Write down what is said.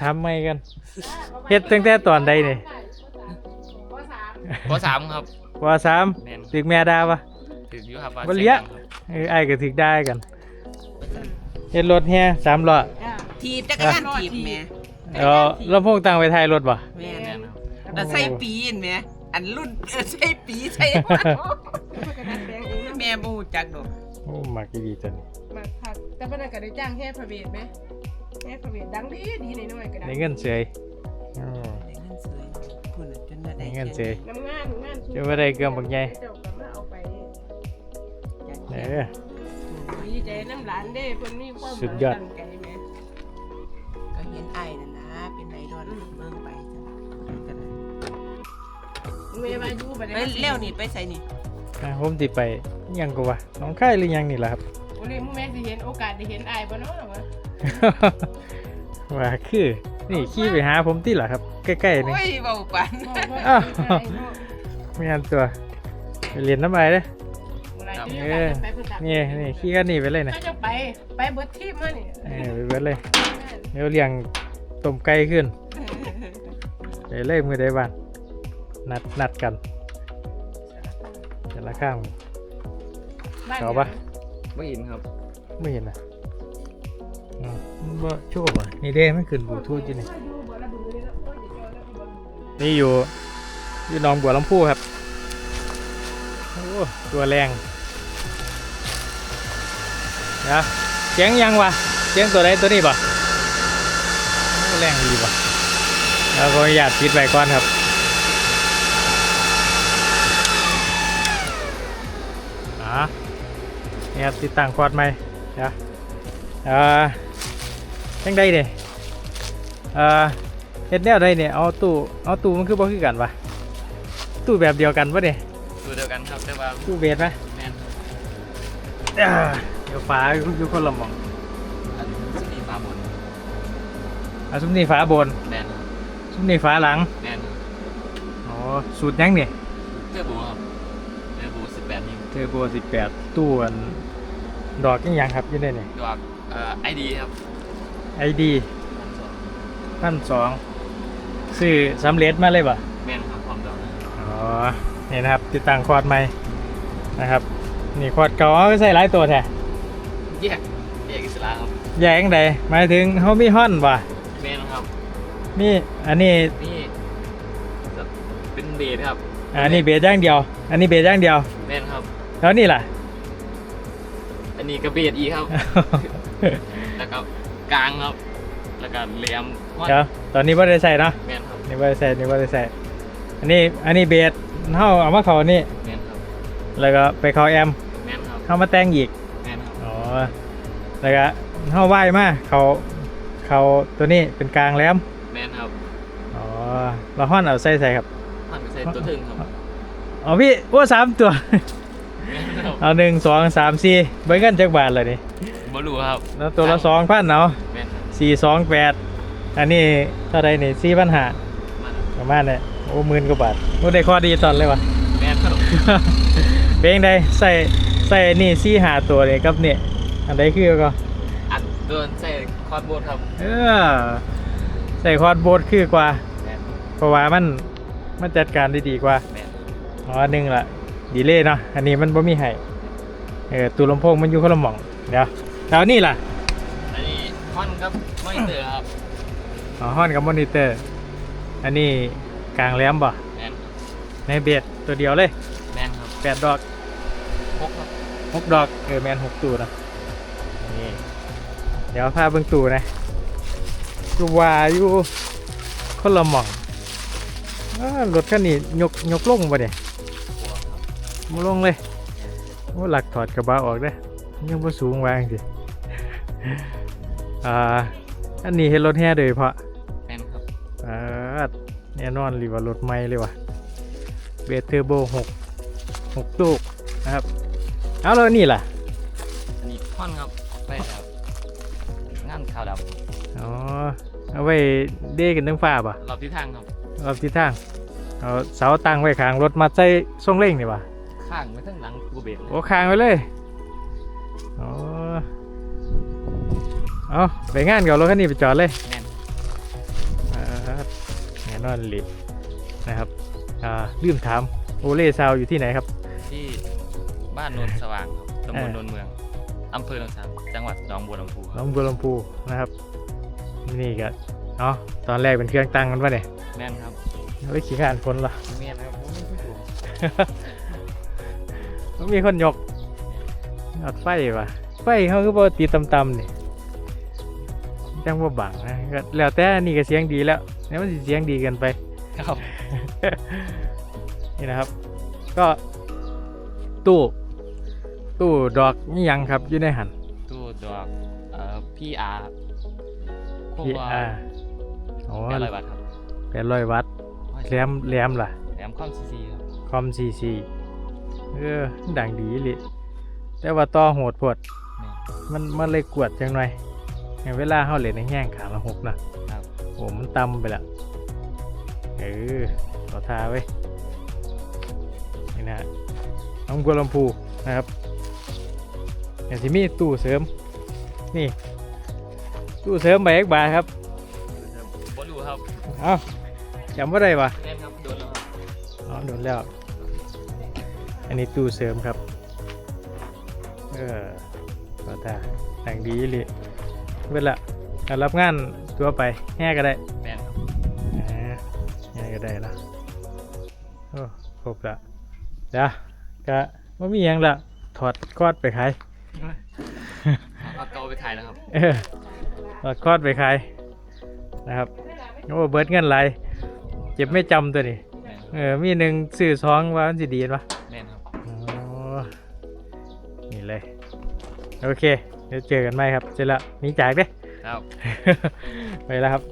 ถามไม่กันเฮ็ดตั้งแต่ตอนใดนี่ปสามครับว่าสามแม่นถึกแม่ดาปะ ถึงอยู่ครับว่าบ่เลี้ย สีงดังครับเออไอ้ก็ถึกได้กันเฮ็ดรถแฮ่สามล้อทีบจักรยานทีบแหม่เอาลำโพงตั้งไว้ท้ายรถบ่ แม่แม่นนครับแล้วใส่ปีนแหม่อันรุ่นเออใส่ปีใส่แม่บ่รู้จักดอกโอ้มักอีดีจัง มาพักแต่ปานนั้นก็ได้จ้างแค่พระเวทไหม แค่พระเวทดังดีดีหน่อยๆก็ได้ได้เงินเสยอ๋อได้เงินเสยพุ่นน่ะจนว่าได้ได้เงินเสยน้ำงานงานจะว่าได้เกลือบักใหญ่ เจ้าก็มาเอาไปเออดีใจน้ำหลานเด้เพิ่นมีความสุดยอด ตั้งใจแหมก็เห็นอ้ายนั่นนะเป็นไอดอลเบิ่งไปจ้ะก็ได้แม่ว่าอยู่บ่ได้ไปเร็วนี่ไปใส่นี่อะผมติไปอิหยังก็ว่าน้องค่ายหรือยังนี่ล่ะครับ โอ้ยมื้อแม่สิเห็นโอกาสได้เห็นอ้ายบ่เนาะวะ ว่าคือ นี่ขี่ไปหาผมที่ล่ะครับ ใกล้ๆนี่โอ้ยเว้าปานอ้าวไม่อันตัวไปเรียนน้ำไอ้เด้อเออนี่นี่ขี่กันนี่ไปเลยนะถ้าจะไปไปเบิดทีมมานี่เออไปเบิดเลยเดี๋ยวเลี้ยงต้มไก่ขึ้นไปเลยมือได้บ้านนัดนัดกันแต่ละข้างบ้นเอาปะไม่เห็นครับ ไม่เห็นนะอืมมัน บ่โชว์บ่นี่เด้ไม่ขึ้นบลูทูธอยู่นี่นี่อยู่อยู่หนองบัวลำพูครับโอ้ตัวแรงนะเสียงยังวะเสียงตัวใดตัวนี้ปะแรงดีปะแล้วก็อยากปิดไปก่อนครับอะนี่ครับติดตั้งควอดไหมเดี๋ยวเอ่อ ยังได้เนี่ยเอ่อเฮ็ดแนวใดเนี่ยเอาตู้เอาตู้มันคือบ่คือกันวะตู้แบบเดียวกันปะเนี่ยตัวเดียวกันครับแต่ว่าตู้เบสไหมแม่นครับอ่าเดี๋ยวฝาอยู่คนละหมองอันสนีฟ้าบนอะซุ้มนี่ฝาบนแม่นครับซุ้มนี่ฝาหลังแม่นครับอ๋อสูตรยังเนี่ยเทือบูครับเทือบูสิบแปดนิ้วเทอร์โบ18ตู้อันดอกยังยังครับอยังได้เนี่ยดอกเอ่อไอดีครับ ไอดีพันสองซื้อสำเร็จมาเลยป่ะแม่นครับพร้อมดอกนะอ๋อ นี่นะครับ ติดตั้งควอดใหม่นะครับ นี่ควอดเก่าเอาไปใส่หลายตัวแท้แยกแยกอิสระครับแยกจั่งใดหมายถึงเขามีฮ่อนป่ะแม่นครับมีอันนี้นี่จะเป็นเบสครับอันนี้เบสอย่างเดียว อันนี้เบสอย่างเดียว แม่นครับ แล้วนี่ล่ะ อันนี้ก็เบสอีกครับแล้วก็ กลางครับ แล้วก็เหลี่ยมฮอดเดี๋ยวตอนนี้ว่าได้ใส่เนาะแม่นครับนี่ว่าได้ใส่นี่ว่าได้ใส่อันนี้อันนี้เบสเฮาเอามาเขานี่ แม่นครับแล้วก็ไปเขาแอมแม่นครับเฮามาแต่งอีกแม่นครับอ๋อแล้วก็เฮาไหว้มาเขาเขาตัวนี้เป็นกลางแหลมแม่นครับอ๋อเราฮ่อนเอาใส่ใส่ครับหันไปใส่ตัวถึงครับอ๋อพี่โอ้สามตัว แม่นครับเอาหนึ่งสองสามสี่เบิ้งกันจักบาทเลยนี่ บรูครับแล้วตัวละสองพันเนาะแม่นครับสี่สองแปดอันนี้เท่าไรนี่สี่พันห้ามาประมาณเนี่ยโอ้หมื่นกว่าบาทโอ้ได้ข้อดีตอนเลยวะ แม่นครับเป็นยังไงใส่ใส่นี่ซี่หาตัวเลยครับเนี่ยอันใดคือก็ อัดโดนใส่คอร์ดบนครับเออใส่คอร์ดโบดคือกว่า แม่นเพราะว่ามันมันจัดการได้ดีกว่า แม่นอ๋อหนึ่งละดีเลยเนาะอันนี้มันบ่มีให้เออตู้ลำโพงมันอยู่คนละหม่องเดี๋ยว แล้วนี่ล่ะ อันนี้ฮอนครับมอนิเตอร์ครับอ๋อฮอนกับมอนิเตอร์ อันนี้กลางแหลมบ่แม่นในเบสตัวเดียวเลยแม่นครับแปดดอกพกครับหกดอกเออแมนหกตู้นะนี่เดี๋ยวพาเบิ่งตู้นะอยู่ว่าอยู่คนละหม่องอ้ารถคันนี้ยกยกลงปะเนี่ยหัวครับมาลงเลยโอ้หลักถอดกระบะออกเด้อยังบ่สูงวางสิ อ่า อันนี้เห็นรถแห่โดยเฉพาะแม่นครับอ่าแน่นอนรีว่ารถใหม่เลยว่ะเบสเทอร์โบหกหกตู้นะครับ เอาแล้วนี่ล่ะ อันนี้ฮอนครับไปครับงานขาวดอ๋อ เอาไว้เด้กันทั้งฟ้าป่ะำรอบที่ทางครับเอาทิศทางเอาเสาตั้งไว้ข้างรถมาใส่ส่งเร่งนี่ป่ะข้างไปทั้งหลังกูเบรกเลยโอ้ค้างไว้เลย อ๋อ เอาไปงานกับรถคันนี้ไปจอดเลยแม่นแน่นอนเลยนะครับอ่าลืมถามโอเล่ซาวอยู่ที่ไหนครับ ที่บ้านโนนสว่างครับตำบลเออโนนเมืองอำเภอโนนสามจังหวัดหนองบัวลำพูคน้รัอบงบัวลำพูนะครับนี่ก็เนาะตอนแรกเป็นเครื่องตั้งมันปะเนี่ยแม่นครับไม่ขี้ขานคนเหรอแม่นครับผมไม่ผู้ถูกมันมีคนยกยอดไฟว่ะไฟเขาคือปกติตำๆนี่ จังว่าบังนะก็แล้วแต่อันนี่ก็เสียงดีแล้วแล้วมันสิเสียงดีเกันไปครับ นี่นะครับ ก็ตู้ตู้ดอกนี่ยังครับอยู่ในหันตู้ดอกเอ่อพี่อาร์โคพีว่าอาโอ้แปดร้อยบาทครับแปดร้อยวัตต์แหลมแหลมล่ะแหลมคอมซีซีครับคอมซีซีเออดังดีเลยแต่ว่าต่อโหดปวดแม่นมันมันเลยกวดจังหน่อย อย่างเวลาเขาเล่นในแห้งขาละหกนะครับโอ้มันต่ำไปละเออต่อทาไว้ยนี่นะฮะน้องกัวลำพูนะครับอย่างที่มีตู้เสริม นี่ ตู้เสริมใบเอกบาทครับบอลูครับเอ้าจำว่าได้ปะแม่นครับโดนแล้วครับอ๋อโดนแล้ว อันนี้ตู้เสริมครับ เออต่อตาแต่งดีเลย เวลาการรับงานตัวไปแห่ก็ได้แม่นครับอ่าแห่ก็ได้ละโอ้ครบละเดี๋ยวก็ไม่มีหยังละถอดคอดไปขายเอาเกาไปขายนะครับเออถอดคอดไปขายนะครับโอ้เบิดเงินไหลายเจ็บไม่จำตัวนี้แม่นเออมีหนึ่งสื่อสองว่ามันจะดีปะแม่นครับอ๋อนี่เลย โอเค เดี๋ยวเจอกันไหมครับ เสร็จแล้วหนีจากเด้ครับ ไปแล้วครับ